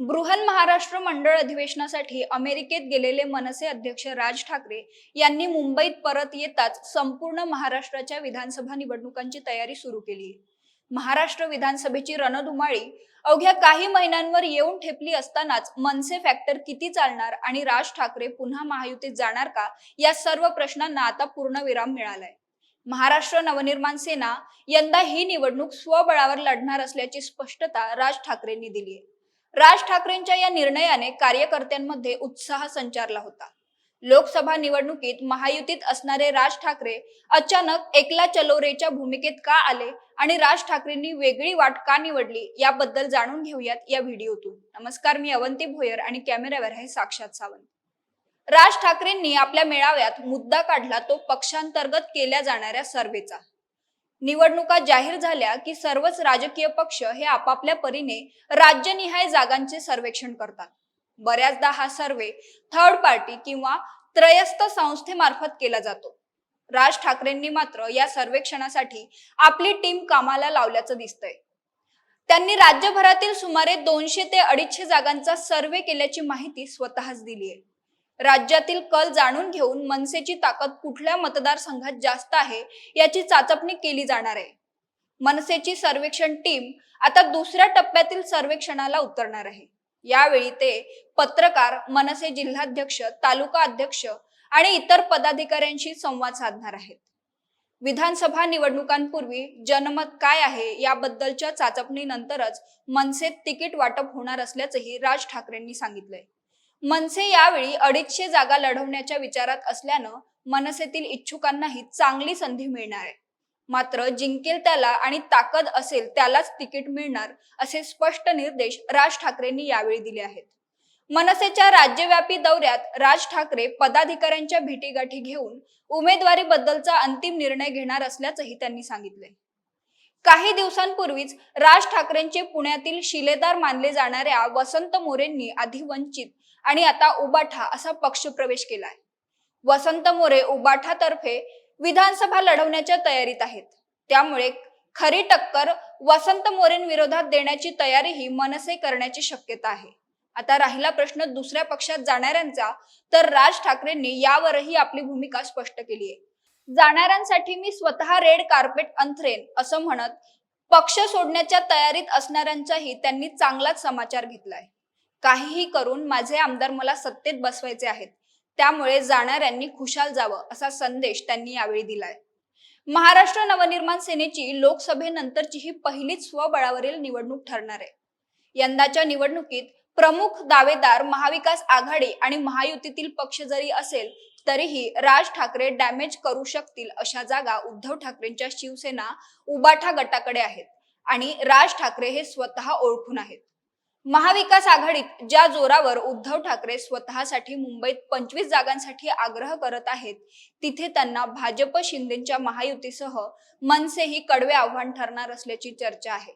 बृहन महाराष्ट्र मंडळ अधिवेशनासाठी अमेरिकेत गेलेले मनसे अध्यक्ष राज ठाकरे यांनी मुंबईत परत येताच संपूर्ण महाराष्ट्राच्या विधानसभा निवडणुकांची तयारी सुरू केली. महाराष्ट्र विधानसभेची रणधुमाळी अवघ्या काही महिन्यांवर येऊन ठेपली असतानाच मनसे फॅक्टर किती चालणार आणि राज ठाकरे पुन्हा महायुतीत जाणार का? या सर्व प्रश्नांना आता पूर्णविराम मिळालाय. महाराष्ट्र नवनिर्माण सेना यंदा ही निवडणूक स्वबळावर लढणार असल्याची स्पष्टता राज ठाकरेंनी दिली आहे राज ठाकरेंच्या या निर्णयाने कार्यकर्त्यांमध्ये उत्साह संचारला होता. लोकसभा निवडणुकीत महायुतीत असणारे राज ठाकरे अचानक एकला चलोरेच्या भूमिकेत का आले आणि राज ठाकरेंनी वेगळी वाट का निवडली याबद्दल जाणून घेऊयात या व्हिडिओतून. नमस्कार मी अवंती भोयर आणि कॅमेऱ्यावर आहे साक्षात सावंत. राज ठाकरेंनी आपल्या मेळाव्यात मुद्दा काढला तो पक्षांतर्गत केल्या जाणाऱ्या सर्वेचा. निवडणुका जाहीर झाल्या की सर्वच राजकीय पक्ष हे आपापल्या परीने राज्यनिहाय जागांचे सर्वेक्षण करतात. बऱ्याचदा हा सर्वे थर्ड पार्टी किंवा त्रयस्थ संस्थेमार्फत केला जातो. राज ठाकरेंनी मात्र या सर्वेक्षणासाठी आपली टीम कामाला लावल्याचं दिसतंय. त्यांनी राज्यभरातील सुमारे दोनशे ते अडीचशे जागांचा सर्वे केल्याची माहिती स्वतःच दिली आहे राज्यातील कल जाणून घेऊन मनसेची ताकद कुठल्या मतदारसंघात जास्त आहे याची चाचपणी केली जाणार आहे. मनसेची सर्वेक्षण टीम आता दुसऱ्या टप्प्यातील सर्वेक्षणाला उतरणार आहे. यावेळी ते पत्रकार मनसे जिल्हाध्यक्ष तालुका अध्यक्ष आणि इतर पदाधिकाऱ्यांशी संवाद साधणार आहेत. विधानसभा निवडणुकांपूर्वी जनमत काय आहे याबद्दलच्या चाचपणीनंतरच मनसेत तिकीट वाटप होणार असल्याचंही राज ठाकरेंनी सांगितलंय. मनसे यावेळी अडीचशे जागा लढवण्याच्या विचारात असल्यानं मनसेतील इच्छुकांनाही चांगली संधी मिळणार आहे. मात्र जिंकेल त्याला आणि ताकद असेल त्यालाच तिकीट मिळणार असे स्पष्ट निर्देश राज ठाकरेंनी यावेळी दिले आहेत. मनसेच्या राज्यव्यापी दौऱ्यात राज ठाकरे पदाधिकाऱ्यांच्या भेटीगाठी घेऊन उमेदवारीबद्दलचा अंतिम निर्णय घेणार असल्याचंही त्यांनी सांगितले काही दिवसांपूर्वीच राज ठाकरेंचे पुण्यातील शिलेदार मानले जाणाऱ्या वसंत मोरेंनी आधी वंचित आणि आता उबाठा असा पक्ष प्रवेश केलाय. वसंत मोरे उबाठातर्फे विधानसभा लढवण्याच्या तयारीत आहेत. त्यामुळे खरी टक्कर वसंत मोरेंविरोधात देण्याची तयारीही मनसे करण्याची शक्यता आहे. आता राहिला प्रश्न दुसऱ्या पक्षात जाणाऱ्यांचा तर राज ठाकरेंनी यावरही आपली भूमिका स्पष्ट केली आहे. जाणाऱ्यांसाठी मी स्वतः रेड कार्पेट अंथरेन असं म्हणत पक्ष सोडण्याच्या तयारीत असणाऱ्यांचाही त्यांनी चांगलाच समाचार घेतलाय. काहीही करून माझे आमदार मला सत्तेत बसवायचे आहेत. त्यामुळे जाणाऱ्यांनी खुशाल जावं असा संदेश त्यांनी यावेळी दिलाय. महाराष्ट्र नवनिर्माण सेनेची लोकसभेनंतरची ही पहिलीच स्वबळावरील निवडणूक ठरणार आहे. यंदाच्या निवडणुकीत प्रमुख दावेदार महाविकास आघाडी आणि महायुतीतील पक्ष जरी असेल तरीही राज ठाकरे डॅमेज करू शकतील अशा जागा उद्धव ठाकरेंच्या शिवसेना उबाठा गटाकडे आहेत आणि राज ठाकरे हे स्वतः ओळखून आहेत. महाविकास आघाडीत ज्या जोरावर उद्धव ठाकरे स्वतःसाठी मुंबईत पंचवीस जागांसाठी आग्रह करत आहेत तिथे त्यांना भाजप शिंदेच्या महायुतीसह मनसेही कडवे आव्हान ठरणार असल्याची चर्चा आहे.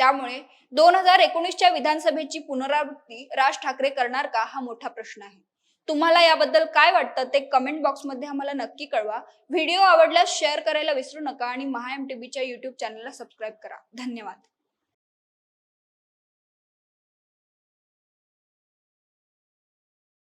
त्यामुळे दोन हजार एकोणीसच्या विधानसभेची पुनरावृत्ती राज ठाकरे करणार का हा मोठा प्रश्न आहे. तुम्हाला याबद्दल काय वाटतं ते कमेंट बॉक्समध्ये आम्हाला नक्की कळवा. व्हिडिओ आवडल्यास शेअर करायला विसरू नका आणि महा एम टीव्हीच्या युट्यूब चॅनलला सबस्क्राईब करा. धन्यवाद.